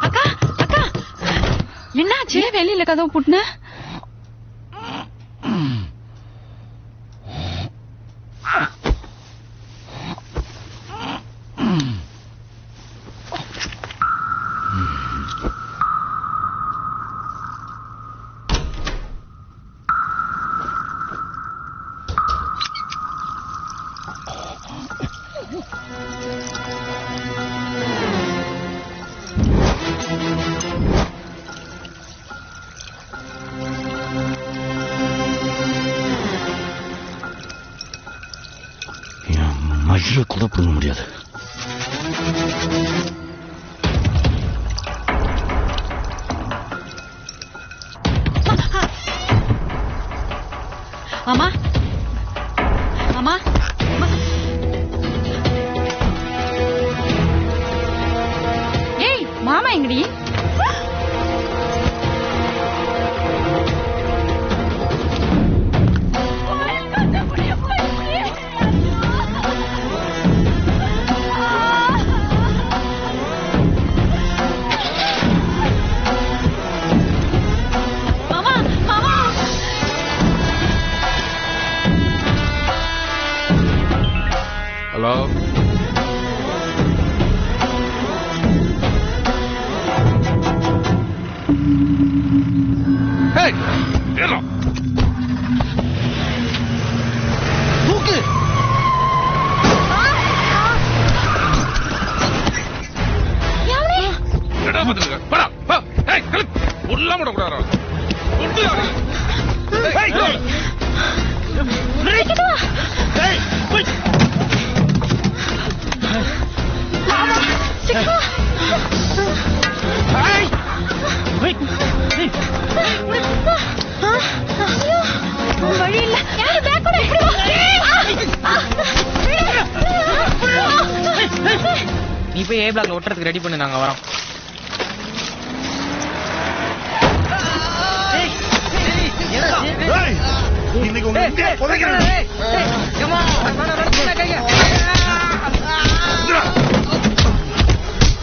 அக்கா அக்கா. என்னாச்சு? வெளியில கதவு புட்டுன? மயிரை கூட பண்ண முடியாது மாமா மாமா ஏய் மாமா எங்கடி ஹலோ ஏ பிளாக்ல ஒட்டுறதுக்கு ரெடி பண்ணு நாங்க வரோம். இன்னைக்கு உங்க.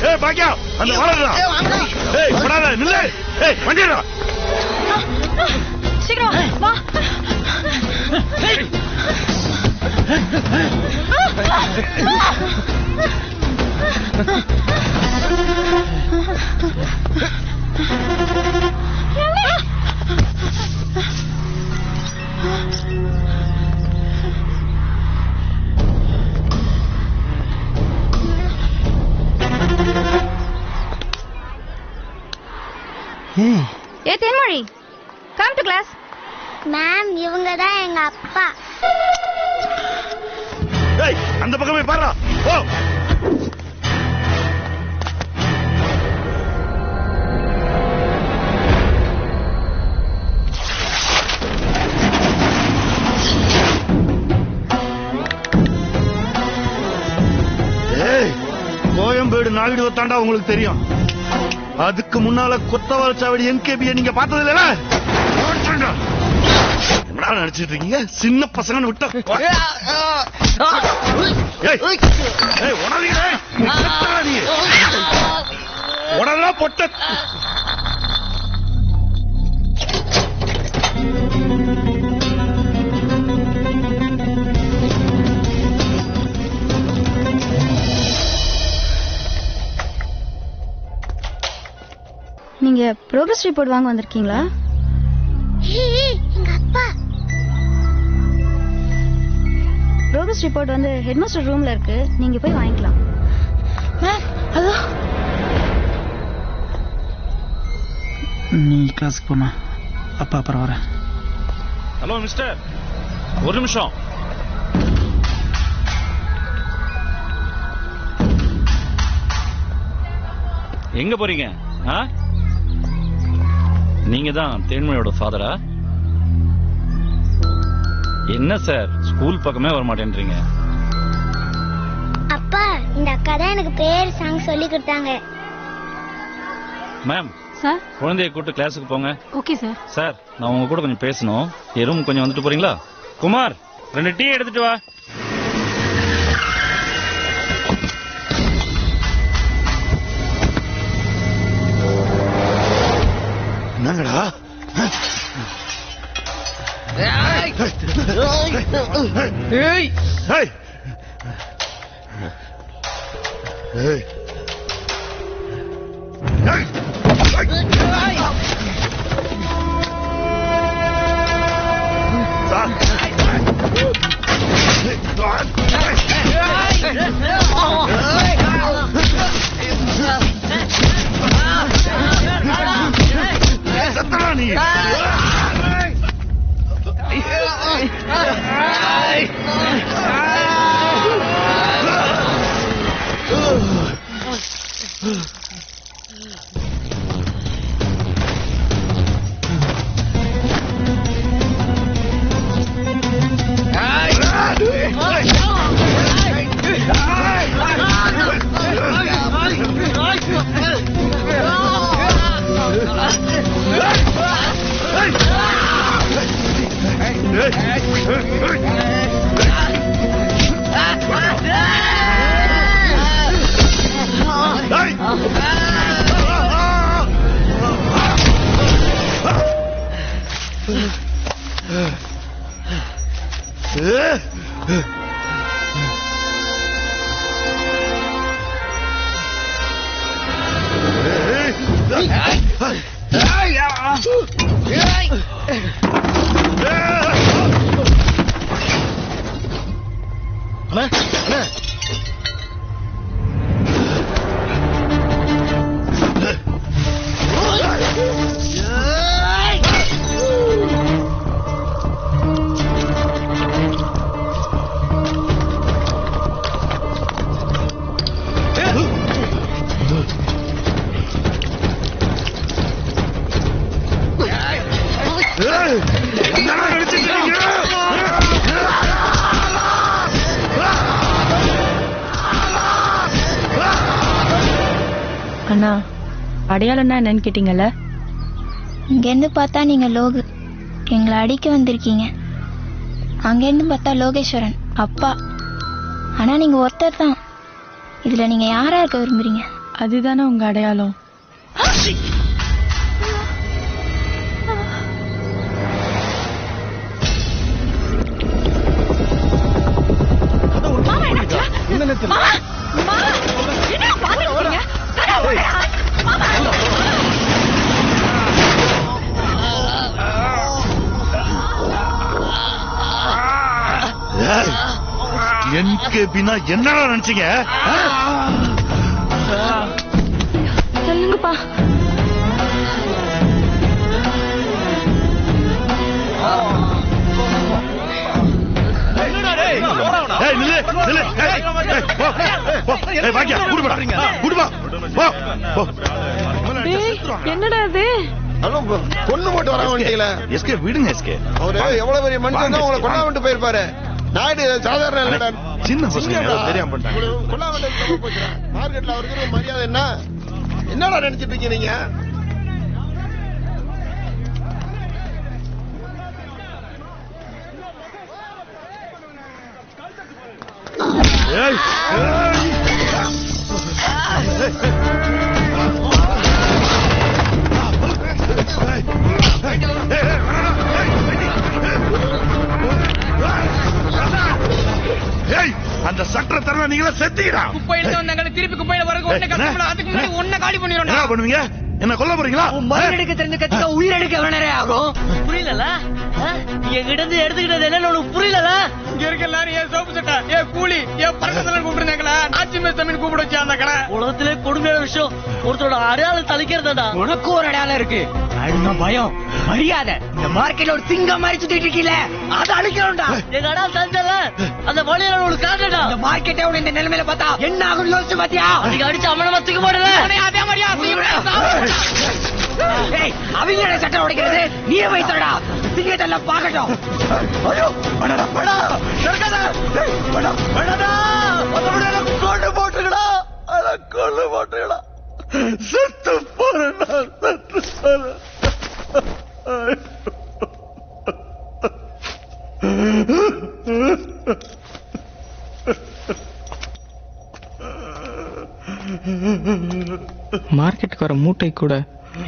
ஏய், பாக்கியா, அந்த. ஏய், விடாத, நில்லு. ஏய், வண்டிடா. சீக்கிரம் வா. ஏ Thenmozhi come to class ma'am இவங்க தான் எங்க அப்பா ஏய், அந்த பக்கமே பாருடா. போ. ஏய், கோயம்பேடு நாயுடு தாண்டா உங்களுக்கு தெரியும். அதுக்கு முன்னால கொத்தவால் சாவடி என்கேபிய நீங்க பார்த்தது இல்ல என்னடா நினைச்சிட்டு இருக்கீங்க? சின்ன பசங்கன்னு விட்டா நீ. உடனே பொட்ட. நீங்க ப்ரோக்ரஸ் ரிப்போர்ட் வாங்க வந்திருக்கீங்களா? ஏய், எங்க அப்பா. ப்ரோக்ரஸ் ரிப்போர்ட் வந்து ஹெட்மாஸ்டர் ரூம்ல இருக்கு. நீங்க போய் வாங்கிக்கலாம். அதோ நீ கிளாஸுக்கு போமா அப்பா அப்புறம் வரேன். ஹலோ மிஸ்டர் ஒரு நிமிஷம். எங்க போறீங்க? ஆ? நீங்க தான் தேன்மொழியோட ஃபாதரா என்ன சார் ஸ்கூல் பக்கமே வர மாட்டேன்றீங்க அப்பா இந்த அக்கா தான் எனக்கு பேர் சாங் சொல்லி கொடுத்தாங்க. மேம் சார் குழந்தைய கூட்டு கிளாஸுக்கு போங்க. ஓகே சார் சார் நான் உங்க கூட கொஞ்சம் பேசணும். என் ரூம் கொஞ்சம் வந்துட்டு போறீங்களா? குமார் ரெண்டு டீ எடுத்துட்டு வா. என்னங்கடா ஏய் ஏய் ஏய் அண்ணா அடையாளம்னா என்னன்னு கேட்டீங்கல்ல? இங்கேருந்து பார்த்தா நீங்க லோகு எங்களை அடிக்க வந்திருக்கீங்க. அங்கேருந்து பார்த்தா லோகேஸ்வரன் அப்பா. ஆனா நீங்க ஒருத்தர் தான். இதுல நீங்க யாரா இருக்க விரும்புறீங்க? அதுதானே உங்க அடையாளம். என்கேபினா என்னடா நினைச்சீங்க? சொல்லுங்கப்பா. என்னடா கொண்டு போட்டு வர வேண்டியல. எஸ்கே விடுங்க எஸ்கே. அவரு எவ்வளவு பெரிய மனுஷன் உங்களை கொண்டாமட்டு போயிருப்பாரு. நாயுடு சாதாரண இல்லடா. சின்ன பசங்க தெரியாம பண்ணிட்டாங்க மார்க்கெட்ல அவருக்கு மரியாதை என்ன? என்னடா நினைச்சிட்டு இருக்கீங்க நீங்க. ஏய் தர நீங்களா செத்தீங்கடா குப்பை எடுத்து வந்தாங்க திருப்பி குப்பையில வரக்கு ஒண்ணு கஷ்டப்பட அதுக்கு முன்னாடி ஒன்ன காலி என்ன பண்ணிடும்டா பண்ணுவீங்க? என்ன கொல்ல போறீங்களா? மருந்தெடுக்க தெரிஞ்ச கத்துக்க உயிர் எடுக்க வேணரே ஆகும்? புரியல என்கிட்ட இருந்து எடுத்துக்கிட்டது என்னன்னு உனக்கு புரியல இங்க இருக்க எல்லாரும் ஏன் சோப்பு சட்டா ஏன் கூலி ஏன் பறக்கத்துல வச்சு அந்த கடை உலகத்திலே கொடுமையான விஷயம். ஒருத்தரோட அடையாளம் தளிக்கிறதா உனக்கு ஒரு அடையாளம் இருக்கு. அதுதான் பயம் மரியாதை. இந்த மார்க்கெட்ல ஒரு சிங்கம் மாதிரி சுத்திட்டு இருக்கீல அதை அழிக்கணும்டா எங்க அடையாளம் தந்தல அந்த வழியில உனக்கு காட்டடா. இந்த மார்க்கெட்டை உன இந்த நிலைமையில பார்த்தா என்ன ஆகும் யோசிச்சு பாத்தியா அதுக்கு அடிச்சு அமனமா தூக்க உன்னை அதே மாதிரியா ஏய் அவங்களோட சட்டை உடைக்கிறது நீயே வைத்தடா சிங்கத்தை எல்லாம் பார்க்கட்டும். ஐயோ படடா படா நடக்காத ஏய், படா കൊല്ല മാട്ടേടാ செத்து போறேன். மார்க்கெட்டுக்கு வர மூட்டை கூட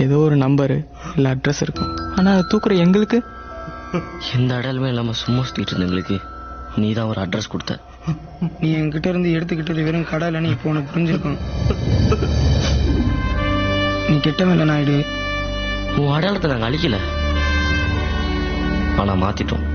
ஏதோ ஒரு நம்பரு இல்லை அட்ரஸ் இருக்கும். ஆனா தூக்குற எங்களுக்கு? எந்த அடலுமே இல்லாம சும்மா சுற்றிட்டு இருந்தவங்களுக்கு நீ தான் ஒரு அட்ரஸ் கொடுத்த. நீ என்கிட்ட இருந்து எடுத்துக்கிட்டது வெறும் கடை இல்லைன்னு இப்போ உனக்கு புரிஞ்சிருக்கும். நீ கெட்டவன் இல்லை நாயுடு உன் அடையாளத்தை நாங்க அழிக்கல. ஆனா மாத்திட்டோம்.